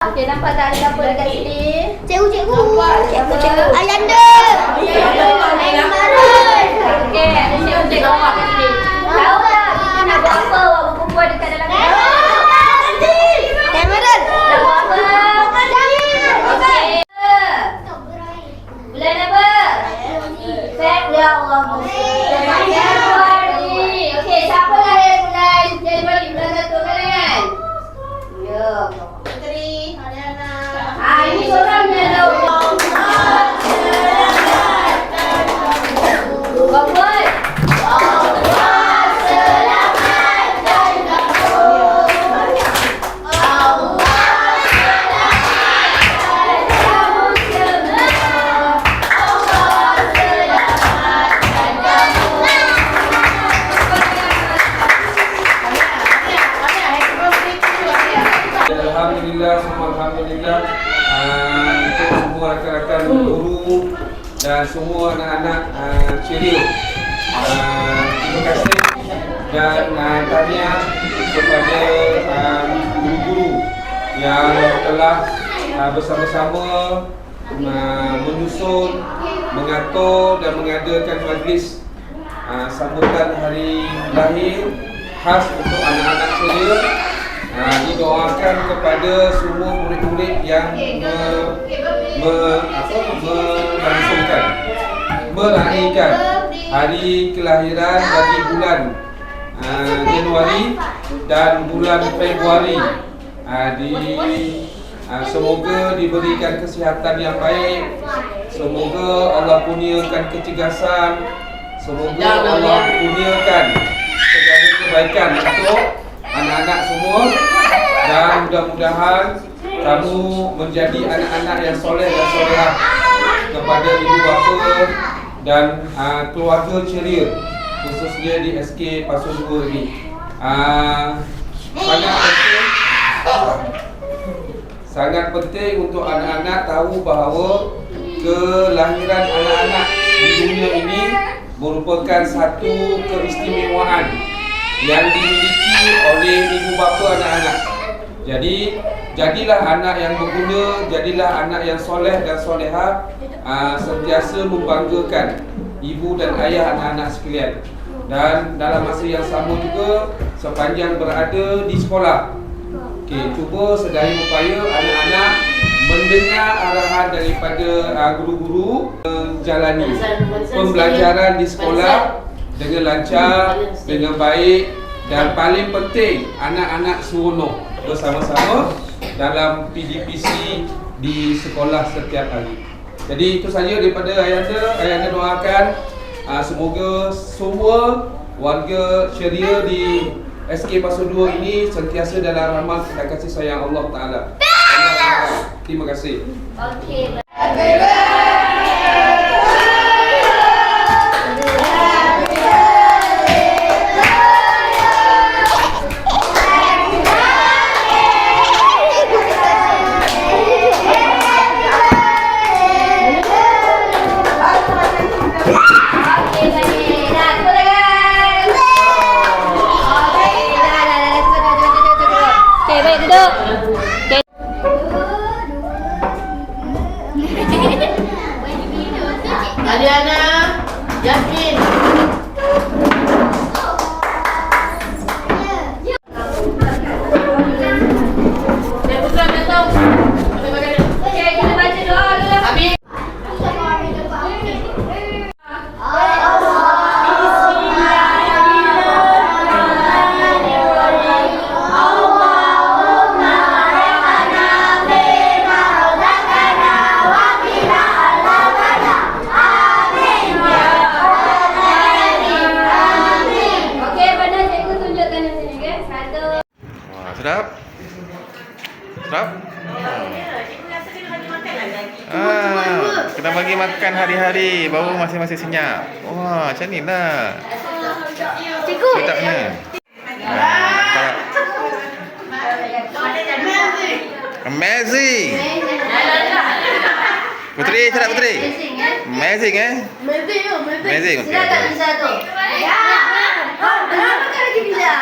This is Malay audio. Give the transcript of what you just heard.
Okey, nampak tak ada dapur dekat sini? Cikgu, cikgu. Cikgu, cikgu. Ayanda. Dan semua anak-anak uh, ceria uh, Terima kasih. Dan uh, tahniah kepada uh, guru-guru Yang telah uh, bersama-sama uh, Menyusun, mengatur dan mengadakan majlis uh, Sambutan hari lahir Khas untuk anak-anak ceria Ha, didoakan kepada semua murid-murid yang me, me, apa, melangsungkan melahirkan hari kelahiran bagi bulan uh, Januari dan bulan Februari. Ha, di uh, semoga diberikan kesihatan yang baik. Semoga Allah kurniakan kecergasan. Semoga Allah kurniakan segala kebaikan untuk anak-anak semua. Dan mudah-mudahan kamu menjadi anak-anak yang soleh dan solehah kepada ibu bapa dan uh, keluarga ceria khususnya di SK Pasu 2 ini. Uh, sangat penting sangat penting untuk anak-anak tahu bahawa kelahiran anak-anak di dunia ini merupakan satu keistimewaan yang dimiliki oleh ibu bapa anak-anak. Jadi jadilah anak yang berguna, jadilah anak yang soleh dan soleha, aa, sentiasa membanggakan ibu dan ayah anak-anak sekalian. Dan dalam masa yang sama juga sepanjang berada di sekolah. Okey, cuba sedaya upaya anak-anak mendengar arahan daripada aa, guru-guru menjalani pembelajaran di sekolah dengan lancar, dengan baik dan paling penting anak-anak seronok bersama-sama dalam PDPC di sekolah setiap hari. Jadi itu saja daripada Ayanda. Ayanda doakan uh, semoga semua warga ceria di SK Pasu 2 ini sentiasa dalam rahmat dan kasih sayang Allah Taala. Terima kasih. Okey, Ariana, Yakin. Sedap. Sedap. Ah, kena bagi makan hari-hari baru masing-masing senyap. Wah, macam ni lah. Cikgu. Sedapnya. Ah, tak. Amazing. Putri, sedap Putri. Amazing eh. Amazing eh. Amazing, amazing. Amazing. Sedap tak pizza tu? Ya. Oh, kenapa kan lagi pizza?